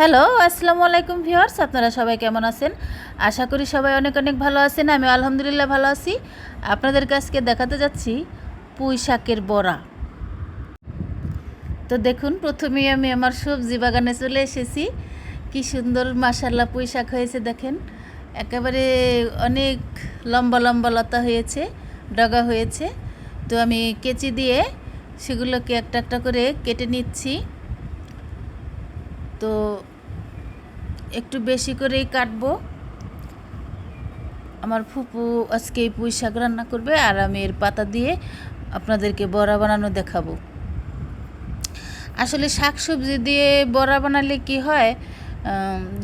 Hello, আসসালামু আলাইকুম viewers, আপনারা সবাই কেমন আছেন? আশা করি সবাই অনেক অনেক ভালো আছেন, আমি আলহামদুলিল্লাহ ভালো আছি। আপনাদের কাছকে দেখাতে যাচ্ছি পুঁই শাকের বড়া। তো দেখুন, প্রথমেই আমি আমার সবজি বাগানে চলে এসেছি। কি সুন্দর মাসাল্লাহ পুঁই শাক হয়েছে, দেখেন। একেবারে অনেক লম্বা লম্বা লতা হয়েছে, ডগা হয়েছে। তো আমি কেচি দিয়ে সেগুলোকে একটা একটা করে কেটে নিচ্ছি। তো একটু বেশি করেই কাটবো। আমার ফুপু আজকে এই পুঁই শাক রান্না করবে আর আমি এর পাতা দিয়ে আপনাদেরকে বড়া বানানো দেখাবো। আসলে শাক সবজি দিয়ে বড়া বানালে কি হয়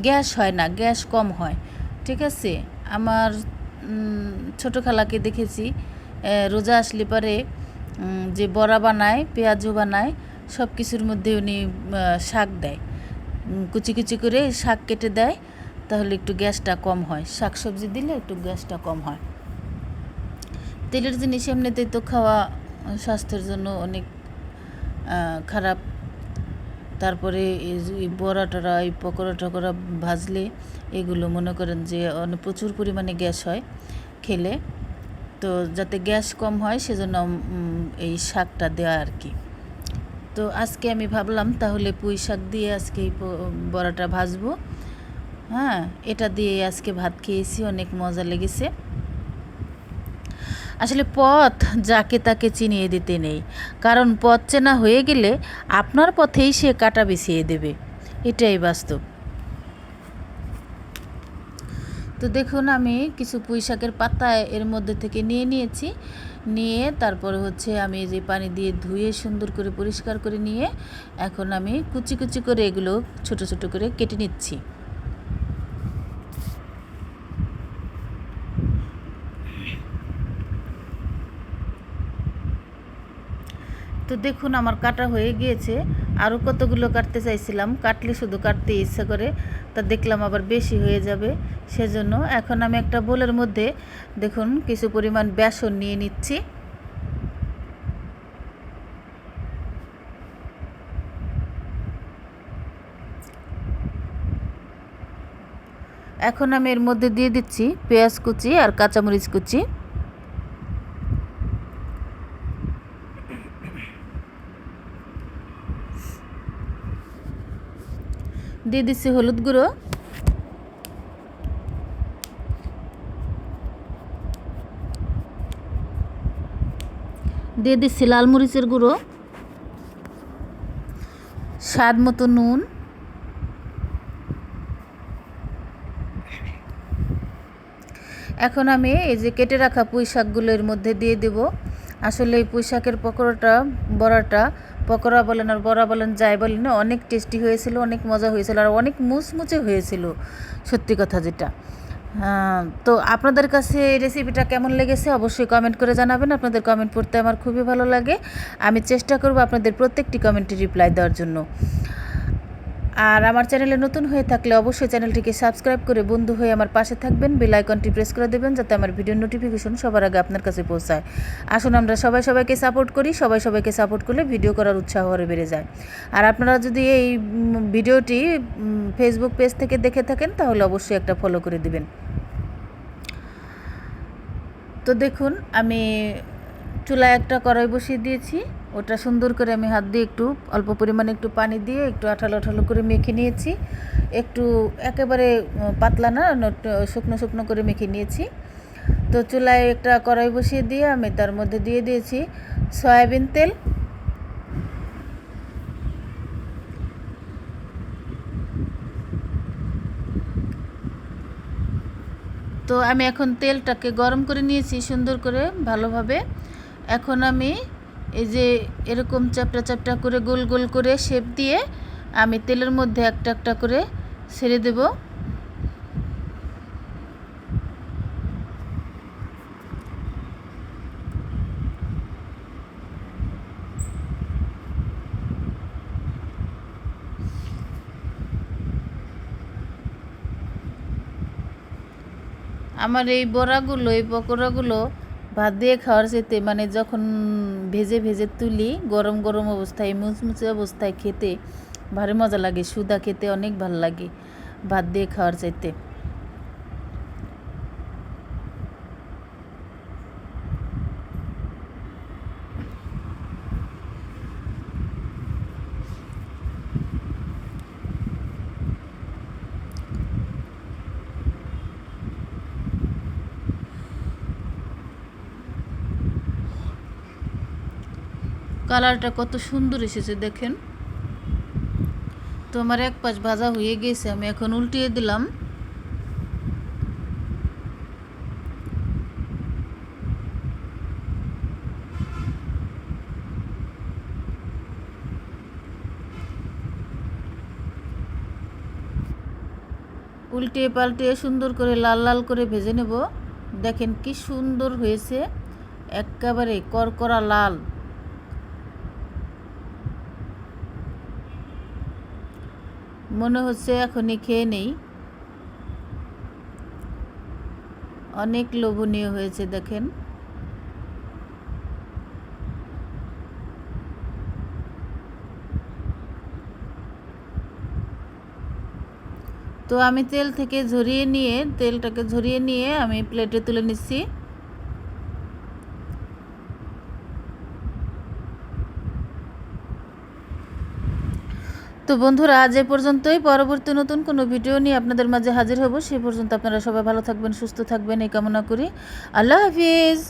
গ্যাস হয় না, গ্যাস কম হয়, ঠিক আছে? আমার ছোটো খালাকে দেখেছি রোজা আসলে পরে যে বড়া বানায়, পেঁয়াজও বানায় সব কিছুর মধ্যে উনি শাক দেয়। কুচি কুচি করে শাক কেটে দেয়, তাহলে একটু গ্যাসটা কম হয়। শাক সবজি দিলে একটু গ্যাসটা কম হয়। তেলের জিনিস এমনিতেই তো খাওয়া স্বাস্থ্যের জন্য অনেক খারাপ। তারপরে এই বড়া টড়া এই পকোড়া টকোড়া ভাজলে এগুলো মনে করেন যে অনেক প্রচুর পরিমাণে গ্যাস হয় খেলে। তো যাতে গ্যাস কম হয়, সেজন্য এই শাকটা দেওয়া আর কি। তো আজকে আমি ভাবলাম তাহলে পুঁই শাক দিয়ে আজকে এই বড়াটা ভাজবো। হ্যাঁ এটা দিয়ে আজকে ভাত খেয়েছি, অনেক মজা লেগেছে। আসলে পথ যাকে তাকে চিনিয়ে দিতে নেই, কারণ পথ চেনা হয়ে গেলে আপনার পথেই সে কাটা বিছিয়ে দেবে, এটাই বাস্তব। তো দেখুন, আমি কিছু পুঁই শাকের পাতা এর মধ্যে থেকে নিয়ে নিয়েছি। নিয়ে তারপরে হচ্ছে আমি যে পানি দিয়ে ধুয়ে সুন্দর করে পরিষ্কার করে নিয়ে এখন আমি কুচি কুচি করে এগুলো ছোট ছোট করে কেটে নিচ্ছি। তো দেখুন আমার কাটা হয়ে গিয়েছে। আরও কতগুলো কাটতে চাইছিলাম, কাটলে শুধু কাটতে ইচ্ছা করে, তা দেখলাম আবার বেশি হয়ে যাবে। সেজন্য এখন আমি একটা বোলের মধ্যে, দেখুন, কিছু পরিমাণ বেসন নিয়ে নিচ্ছি। এখন আমি এর মধ্যে দিয়ে দিচ্ছি পেঁয়াজ কুচি আর কাঁচামরিচ কুচি। দিয়ে দিচ্ছি হলুদ গুঁড়ো। দিয়ে দিচ্ছি লাল মরিচের গুঁড়ো। স্বাদ মতো নুন। এখন আমি এই যে কেটে রাখা পুঁই শাকগুলো এর মধ্যে দিয়ে দেব। আসলে এই পুঁই শাকের পকোড়াটা, বড়াটা, পকোড়া বলেন আর বড়া বলেন, যাই বলেন না অনেক টেস্টি হয়েছিল, অনেক মজা হয়েছিল আর অনেক মুচমুচে হয়েছিল, সত্যি কথা যেটা। তো আপনাদের কাছে এই রেসিপিটা কেমন লেগেছে অবশ্যই কমেন্ট করে জানাবেন। আপনাদের কমেন্ট পড়তে আমার খুবই ভালো লাগে। আমি চেষ্টা করব আপনাদের প্রত্যেকটি কমেন্টে রিপ্লাই দেওয়ার জন্য। আর আমার চ্যানেলে নতুন হয়ে থাকলে অবশ্যই চ্যানেলটিকে সাবস্ক্রাইব করে বন্ধু হয়ে আমার পাশে থাকবেন। বেল আইকনটি প্রেস করে দেবেন যাতে আমার ভিডিওর নোটিফিকেশন সবার আগে আপনার কাছে পৌঁছায়। আসুন আমরা সবাই সবাইকে সাপোর্ট করি, সবাই সবাইকে সাপোর্ট করলে ভিডিও করার উৎসাহ আরও বেড়ে যায়। আর আপনারা যদি এই ভিডিওটি ফেসবুক পেজ থেকে দেখে থাকেন, তাহলে অবশ্যই একটা ফলো করে দিবেন। তো দেখুন, আমি চুলায় একটা কড়াই বসিয়ে দিয়েছি। ওটা সুন্দর করে আমি হাত দিয়ে একটু অল্প পরিমাণে একটু পানি দিয়ে একটু আঠালো আঠালো করে মেখে নিয়েছি। একটু একেবারে পাতলা না, শুকনো শুকনো করে মেখে নিয়েছি। তো চুলায় একটা কড়াই বসিয়ে দিয়ে আমি তার মধ্যে দিয়ে দিয়েছি সয়াবিন তেল। তো আমি এখন তেলটাকে গরম করে নিয়েছি সুন্দর করে ভালোভাবে। এখন আমি এই যে এরকম চ্যাপটা চ্যাপটা করে গোল গোল করে শেপ দিয়ে আমি তেলের মধ্যে একটা একটা করে ছেড়ে দেব। আমার এই বড়াগুলো, এই পকোড়াগুলো ভাত দিয়ে খাওয়ার চাইতে মানে যখন ভেজে ভেজে তুলি, গরম গরম অবস্থায়, মুচমুচে অবস্থায় খেতে ভারী মজা লাগে, সুদা খেতে অনেক ভালো লাগে ভাত দিয়ে খাওয়ার চাইতে। কালারটা কত সুন্দর এসেছে, দেখেন। তো আমার এক পাশ ভাজা হয়ে গেছে, আমি এখন উল্টিয়ে দিলাম। উল্টিয়ে পাল্টিয়ে সুন্দর করে লাল লাল করে ভেজে নেব। দেখেন কি সুন্দর হয়েছে, একেবারে করকরা লাল। মনে হচ্ছে এখনই খেয়ে নেই। অনেক লোভনীয় হয়েছে, দেখেন। তো আমি তেল থেকে ঝরিয়ে নিয়ে, তেলটাকে ঝরিয়ে নিয়ে আমি প্লেটে তুলে নিচ্ছি। তো বন্ধুরা, আজ এ পর্যন্তই। পরবর্তী নতুন কোনো ভিডিও নিয়ে আপনাদের মাঝে হাজির হব। সে পর্যন্ত আপনারা সবাই ভালো থাকবেন, সুস্থ থাকবেন, এই কামনা করি। আল্লাহ হাফিজ।